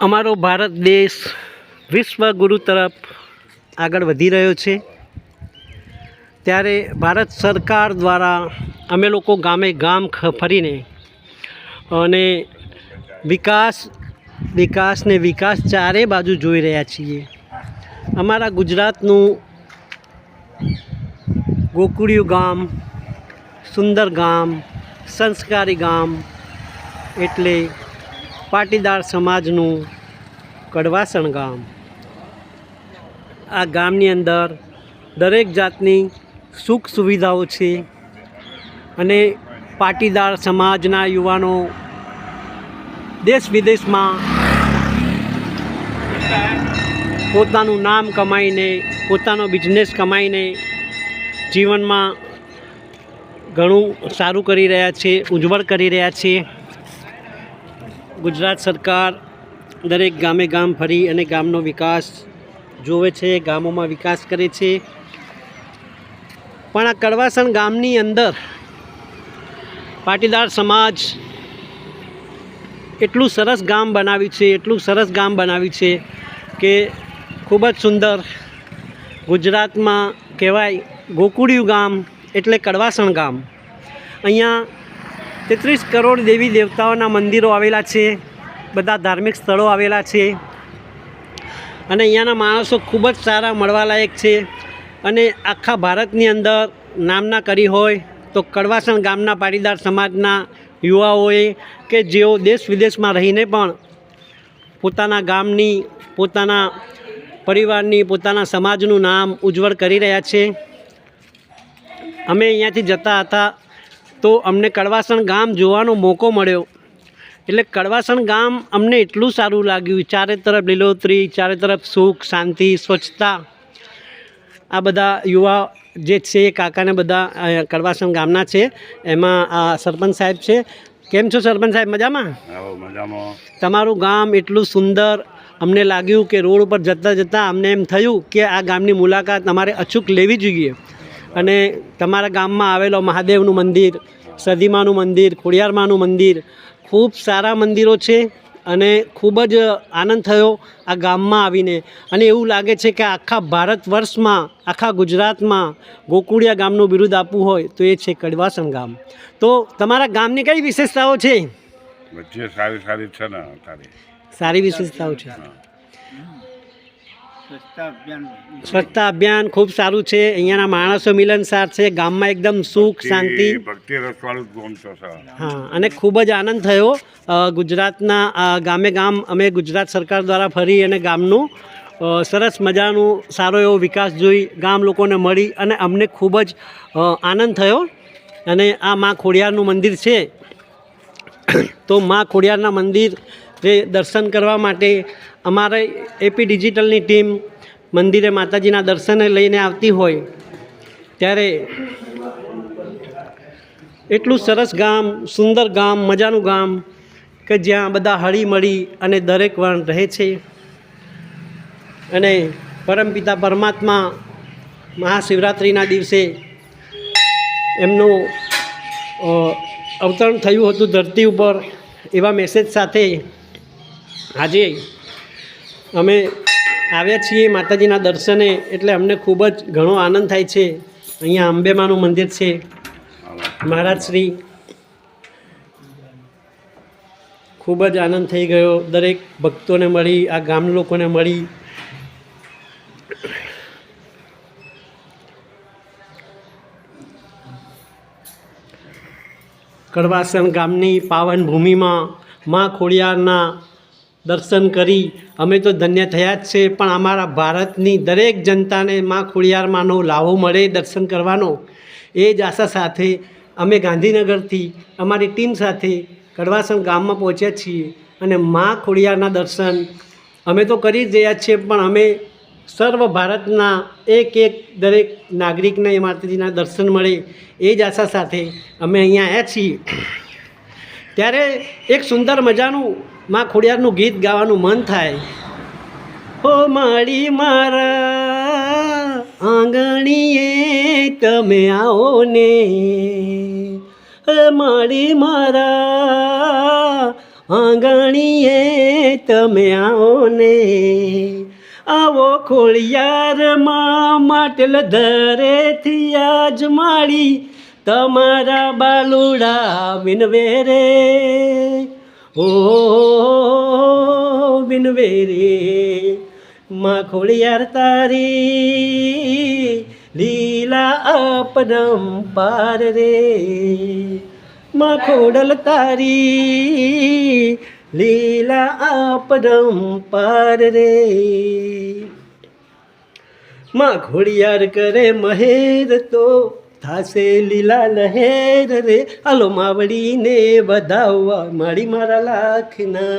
અમારો ભારત દેશ વિશ્વ ગુરુ તરફ આગળ વધી રહ્યો છે. ત્યારે ભારત સરકાર દ્વારા અમે લોકો ગામે ગામ ફરીને અને વિકાસ વિકાસને વિકાસ ચારે બાજુ જોઈ રહ્યા છીએ. અમારા ગુજરાતનું ગોકુળિયું ગામ, સુંદર ગામ, સંસ્કારી ગામ એટલે પાટીદાર સમાજનું કડવાસણ ગામ. આ ગામની અંદર દરેક જાતની સુખ સુવિધાઓ છે અને પાટીદાર સમાજના યુવાનો દેશ વિદેશમાં પોતાનું નામ કમાઈને, પોતાનો બિઝનેસ કમાઈને જીવનમાં ઘણું સારું કરી રહ્યા છે, ઉજ્જવળ કરી રહ્યા છે. ગુજરાત સરકાર દરેક ગામે ગામ ફરી અને ગામનો વિકાસ જોવે છે, ગામોમાં વિકાસ કરે છે. પણ આ કડવાસણ ગામની અંદર પાટીદાર સમાજ એટલું સરસ ગામ બનાવ્યું છે, એટલું સરસ ગામ બનાવ્યું છે કે ખૂબ જ સુંદર ગુજરાતમાં કહેવાય ગોકુળિયું ગામ એટલે કડવાસણ ગામ. અહીંયા તેત્રીસ કરોડ દેવી દેવતાઓના મંદિરો આવેલા છે, બધા ધાર્મિક સ્થળો આવેલા છે. અને અહીંયાના માણસો ખૂબ જ સારા મળવાલાયક છે. અને આખા ભારતની અંદર નામના કરી હોય તો કડવાસણ ગામના પાટીદાર સમાજના યુવાઓએ કે જેઓ દેશ વિદેશમાં રહીને પણ પોતાના ગામની, પોતાના પરિવારની, પોતાના સમાજનું નામ ઉજ્જવળ કરી રહ્યા છે. અમે અહીંયાથી જતા હતા તો અમને કડવાસણ ગામ જોવાનો મોકો મળ્યો. એટલે કડવાસણ ગામ અમને એટલું સારું લાગ્યું. ચારે તરફ લીલોતરી ચારે તરફ સુખ શાંતિ સ્વચ્છતા. આ બધા યુવા જે છે એ કાકાને બધા કડવાસણ ગામના છે. એમાં આ સરપંચ સાહેબ છે. કેમ છો સરપંચ સાહેબ? મજામાં? મજામાં. તમારું ગામ એટલું સુંદર અમને લાગ્યું કે રોડ ઉપર જતાં જતાં અમને એમ થયું કે આ ગામની મુલાકાત અમારે અચૂક લેવી જોઈએ. અને તમારા ગામમાં આવેલો મહાદેવનું મંદિર સદીમાનું મંદિર ખોડિયારમાનું મંદિર ખૂબ સારા મંદિરો છે અને ખૂબ જ આનંદ થયો આ ગામમાં આવીને. અને એવું લાગે છે કે આખા ભારત વર્ષમાં આખા ગુજરાતમાં ગોકુળિયા ગામનું બિરુદ આપવું હોય તો એ છે કડવાસણ ગામ. તો તમારા ગામની કઈ વિશેષતાઓ છે? સારી સારી છે ને સારી વિશેષતાઓ છે. સ્વચ્છતા અભિયાન ખૂબ સારું છે. અહીંયાના માણસો મિલનસાર છે. ગામમાં એકદમ સુખ શાંતિ. ભક્તિ રસવાળું જ છે હા અને ખૂબ જ આનંદ થયો. ગુજરાતના ગામે ગામ અમે ગુજરાત સરકાર દ્વારા ફરી અને ગામનું સરસ મજાનું સારો એવો વિકાસ જોઈ ગામ લોકોને મળી અને અમને ખૂબ જ આનંદ થયો. અને આ મા ખોડિયારનું મંદિર છે. તો મા ખોડિયારના મંદિર જે દર્શન કરવા માટે અમારે એપી ડિજિટલની ટીમ મંદિરે માતાજીના દર્શને લઈને આવતી હોય, ત્યારે એટલું સરસ ગામ, સુંદર ગામ, મજાનું ગામ કે જ્યાં બધા હળીમળી અને દરેક વર્ણ રહે છે. અને પરમપિતા પરમાત્મા મહાશિવરાત્રિના દિવસે એમનું અવતરણ થયું હતું ધરતી ઉપર એવા મેસેજ સાથે આજે અમે આવ્યા છીએ માતાજીના દર્શને એટલે અમને ખૂબ જ ઘણો આનંદ થાય છે. અહીંયા અંબેમાનું મંદિર છે. મહારાજ શ્રી ખૂબ જ આનંદ થઈ ગયો. દરેક ભક્તોને મળી, આ ગામ લોકોને મળી. કડવાસણ ગામની પાવન ભૂમિમાં મા ખોડિયારના દર્શન કરી. અમે તો ધન્ય થયા જ છે, પણ અમારા ભારતની દરેક જનતાને મા ખોડિયારમાંનો લાવો મળે દર્શન કરવાનો. એ જ આશા સાથે અમે ગાંધીનગરથી અમારી ટીમ સાથે કડવાસણ ગામમાં પહોંચ્યા છીએ અને મા ખોડિયારના દર્શન અમે તો કરી જ રહ્યા છીએ, પણ અમે સર્વ ભારતના એક એક દરેક નાગરિકને એ માતાજીના દર્શન મળે. એ જ આશા સાથે અમે અહીંયા આવ્યા છીએ. ત્યારે એક સુંદર મજાનું માં ખોડિયારનું ગીત ગાવાનું મન થાય. હો માળી મારા આંગણીએ તમે આવો ને. માળી મારા આંગણીએ તમે આવો ને. આવો ખોળિયારમાં માટલ ધરેથી આજ માળી તમારા બાલુડા વિનવે રે. ઓ, વિનવે રે. માં ખોળિયાર તારી લીલા અપનમ પાર રે. માં ખોડલ તારી લીલા અપનમ પાર રે. માં ઘોડિયાર કરે મહેર તો થાશે લીલા લહેર રે. હાલો માવડીને વધાવવા, માડી મારા લાખના.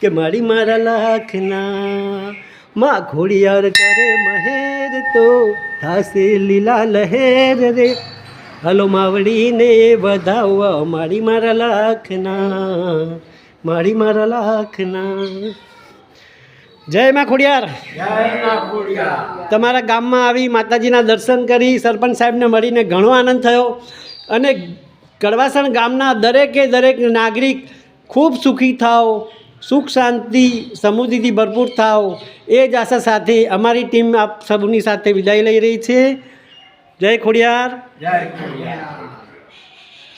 કે માડી મારા લાખના. માં ઘોડિયાર કરે મહેર તો, થાશે લીલા લહેર રે. હાલો માવડીને વધાવવા, માડી મારા લાખના. માડી મારા લાખના. જય માં ખોડિયાર. તમારા ગામમાં આવી માતાજીના દર્શન કરી સરપંચ સાહેબને મળીને ઘણો આનંદ થયો અને કડવાસણ ગામના દરેકે દરેક નાગરિક ખૂબ સુખી થાઓ સુખ શાંતિ સમૃદ્ધિથી ભરપૂર થાઓ એ જ આશા સાથે અમારી ટીમ આપ સૌની સાથે વિદાય લઈ રહી છે. જય ખોડિયાર. જય ખોડિયાર.